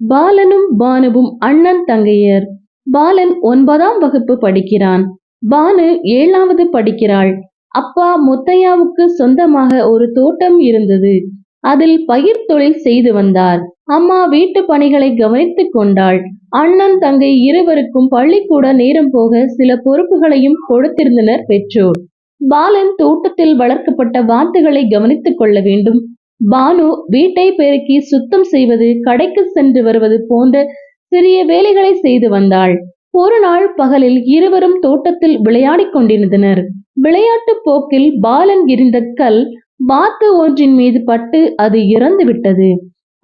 பாலனும் பானுவும் அண்ணன் தங்கையர். பாலன் ஒன்பதாம் வகுப்பு படிக்கிறான். பானு ஏழாவது படிக்கிறாள். அப்பா முத்தையாவுக்கு சொந்தமாக ஒரு தோட்டம் இருந்தது. அதில் பயிர் தொழில் செய்து வந்தார். அம்மா வீட்டு பணிகளை கவனித்துக் கொண்டாள். அண்ணன் தங்கை இருவருக்கும் பள்ளிக்கூட நேரம் போக சில பொறுப்புகளையும் கொடுத்திருந்தனர் பெற்றோர். பாலன் தோட்டத்தில் வளர்க்கப்பட்ட வாத்துகளை கவனித்துக் கொள்ள வேண்டும். பானு வீட்டை பெருக்கி சுத்தம் செய்வது கடைக்கு சென்று வருவது போன்ற சிறிய வேலைகளை செய்து வந்தாள். ஒரு நாள் பகலில் இருவரும் தோட்டத்தில் விளையாடிக் கொண்டிருந்தனர். விளையாட்டு போக்கில் பாலன் இருந்த கல் வாத்து ஒன்றின் மீது பட்டு அது இறந்து விட்டது.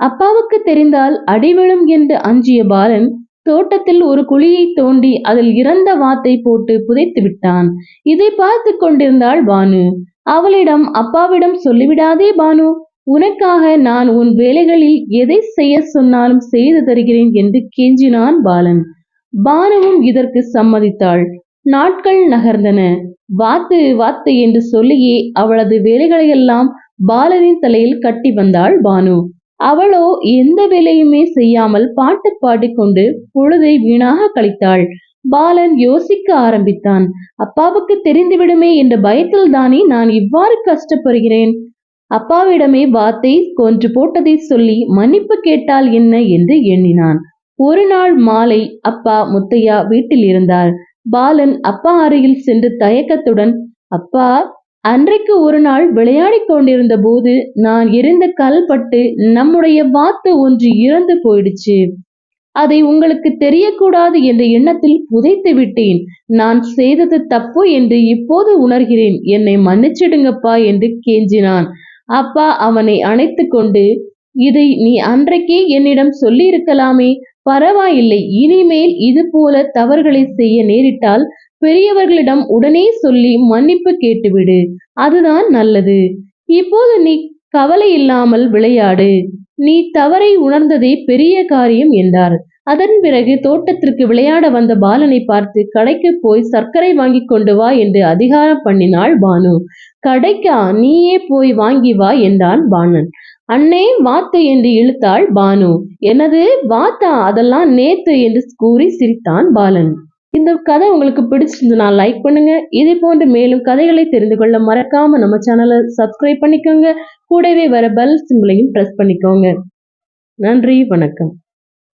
அப்பாவுக்கு தெரிந்தால் அடிவிழும் என்று அஞ்சிய பாலன் தோட்டத்தில் ஒரு குழியை தோண்டி அதில் இறந்த வாத்தை போட்டு புதைத்து விட்டான். இதை பார்த்து கொண்டிருந்தாள் பானு. அவளிடம் அப்பாவிடம் சொல்லிவிடாதே பானு. உனக்காக நான் உன் வேலைகளில் எதை செய்ய சொன்னாலும் செய்து தருகிறேன் என்று கெஞ்சினான் பாலன். பானுவும் இதற்கு சம்மதித்தாள். நாட்கள் நகர்ந்தன. வாத்து வாத்து என்று சொல்லியே அவளது வேலைகளையெல்லாம் பாலனின் தலையில் கட்டி வந்தாள் பானு. அவளோ எந்த வேலையுமே செய்யாமல் பாட்டு பாடிக்கொண்டு பொழுதை வீணாக கழித்தாள். பாலன் யோசிக்க ஆரம்பித்தான். அப்பாவுக்கு தெரிந்துவிடுமே என்ற பயத்தில் தானே நான் இவ்வாறு கஷ்டப்படுகிறேன்? அப்பாவிடமே வாத்தை கொன்று போட்டதை சொல்லி மன்னிப்பு கேட்டால் என்ன என்று எண்ணினான். ஒரு நாள் மாலை அப்பா முத்தையா வீட்டில் இருந்தார். பாலன் அப்பா அருகில் சென்று தயக்கத்துடன் அப்பா அன்றைக்கு ஒரு நாள் விளையாடிக் கொண்டிருந்த போது நான் எரிந்த கல்பட்டு நம்முடைய வாத்து ஒன்று இறந்து போயிடுச்சு. அதை உங்களுக்கு தெரியக்கூடாது என்ற எண்ணத்தில் புதைத்து விட்டேன். நான் செய்தது தப்பு என்று இப்போது உணர்கிறேன். என்னை மன்னிச்சிடுங்கப்பா என்று கெஞ்சினான். அப்பா அவனை அணைத்து கொண்டு இதை நீ அன்றைக்கே என்னிடம் சொல்லி இருக்கலாமே பரவாயில்லை இனிமேல் இது போல தவறுகளை செய்ய நேரிட்டால் பெரியவர்களிடம் உடனே சொல்லி மன்னிப்பு கேட்டுவிடு அதுதான் நல்லது. இப்போது நீ கவலை இல்லாமல் விளையாடு நீ தவறை உணர்ந்ததே பெரிய காரியம் என்றார். அதன் பிறகு தோட்டத்திற்கு விளையாட வந்த பாலனை பார்த்து கடைக்கு போய் சர்க்கரை வாங்கி கொண்டு வா என்று அதிகாரம் பண்ணினாள் பானு. கடைக்கா நீயே போய் வாங்கி வா என்றான் பானன் அண்ணே வாத்து என்று இழுத்தாள் பானு. எனது வாத்தா? அதெல்லாம் நேத்து என்று கூறி சிரித்தான் பாலன். இந்த கதை உங்களுக்கு பிடிச்சிருந்ததுன்னா லைக் பண்ணுங்க. இதே போன்று மேலும் கதைகளை தெரிந்து கொள்ள மறக்காம நம்ம சேனலை சப்ஸ்கிரைப் பண்ணிக்கோங்க. கூடவே வர பெல் சிம்பிளையும் ப்ரெஸ் பண்ணிக்கோங்க. நன்றி வணக்கம்.